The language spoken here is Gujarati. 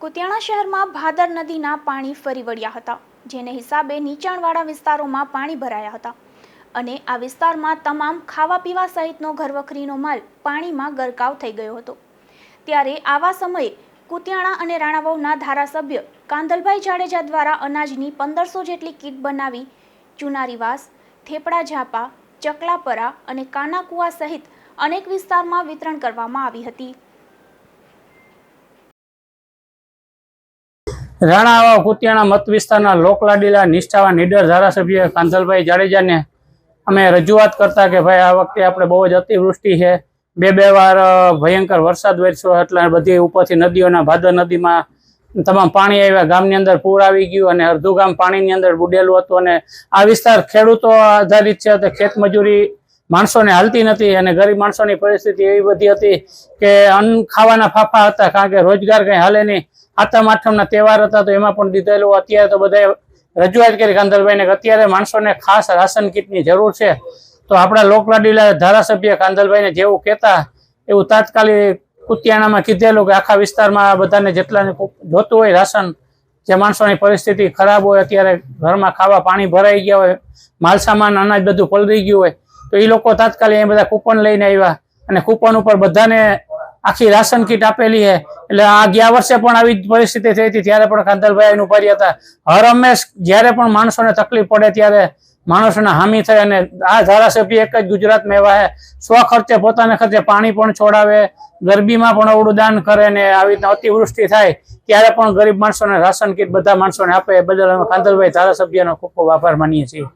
કુતિયાણા શહેરમાં ભાદર નદીના પાણી ફરી વળ્યા હતા, જેને હિસાબે નીચાણવાળા વિસ્તારોમાં પાણી ભરાયા હતા. અને આ વિસ્તારમાં તમામ ખાવા પીવા સહિતનો ઘરવખરીનો માલ પાણીમાં ગરકાવ થઈ ગયો હતો. ત્યારે આવા સમયે કુતિયાણા અને રાણાવાવના ધારાસભ્ય કાંદલભાઈ જાડેજા દ્વારા અનાજની પંદરસો જેટલી કીટ બનાવી ચુનારીવાસ, થેપડા ઝાપા, ચકલાપરા અને કાનાકુવા સહિત અનેક વિસ્તારમાં વિતરણ કરવામાં આવી હતી. રાણા કુતિયાણા મત વિસ્તારના લોકલાડીલા, નિષ્ઠાવાન નીડર ધારાસભ્ય કાંધલભાઈ જાડેજાને અમે રજૂઆત કરતા કે ભાઈ આ વખતે આપણે બહુ જ અતિવૃષ્ટિ છે. બે બે વાર ભયંકર વરસાદ વરસ્યો એટલે બધી ઉપરથી નદીઓના ભાદર નદીમાં તમામ પાણી આવ્યા. ગામની અંદર પૂર આવી ગયું અને અડધું ગામ પાણીની અંદર બુડેલું હતું અને આ વિસ્તાર ખેડૂતો આધારિત છે. તો ખેતમજૂરી માણસોને હાલતી નથી અને ગરીબ માણસોની પરિસ્થિતિ એવી બધી હતી કે અન્ન ખાવાના ફાફા હતા, કારણ કે રોજગાર કંઈ હાલે નહીં. આતમ આઠમના તહેવાર હતા તો એમાં પણ દીધેલું. અત્યારે તો બધાએ રજૂઆત કરી કાંદલભાઈને કે અત્યારે માણસોને ખાસ રાશન કીટની જરૂર છે. તો આપણા લોકલાડીલા ધારાસભ્ય કાંદલભાઈને જેવું કહેતા, એવું તાત્કાલિક કુતિયાણામાં કીધેલું કે આખા વિસ્તારમાં બધાને જેટલાને જોતું હોય રાશન, જે માણસોની પરિસ્થિતિ ખરાબ હોય, અત્યારે ઘરમાં ખાવા પાણી ભરાઈ ગયા હોય, માલસામાન, અનાજ બધું પલળી ગયું હોય તો એ લોકો તાત્કાલિક એ બધા કૂપન લઈને આવ્યા અને કૂપન ઉપર બધાને આખી રાશન કીટ આપેલી છે. એટલે આ ગયા વર્ષે પણ આવી પરિસ્થિતિ થઈ હતી, ત્યારે પણ કાંતલભાઈ એનું હતા. હર હંમેશ જ્યારે પણ માણસોને તકલીફ પડે ત્યારે માણસોને હામી થાય અને આ ધારાસભ્ય એક જ ગુજરાતમાં એવા છે. સ્વખર્ચે પોતાના ખર્ચે પાણી પણ છોડાવે, ગરબીમાં પણ અવડુદાન દાન કરે ને આવી રીતના અતિવૃષ્ટિ થાય, ત્યારે પણ ગરીબ માણસોને રાશન કીટ બધા માણસોને આપે. બદલ અમે કાંતલભાઈ ધારાસભ્યનો ખૂબ ખૂબ આભાર માનીએ છીએ.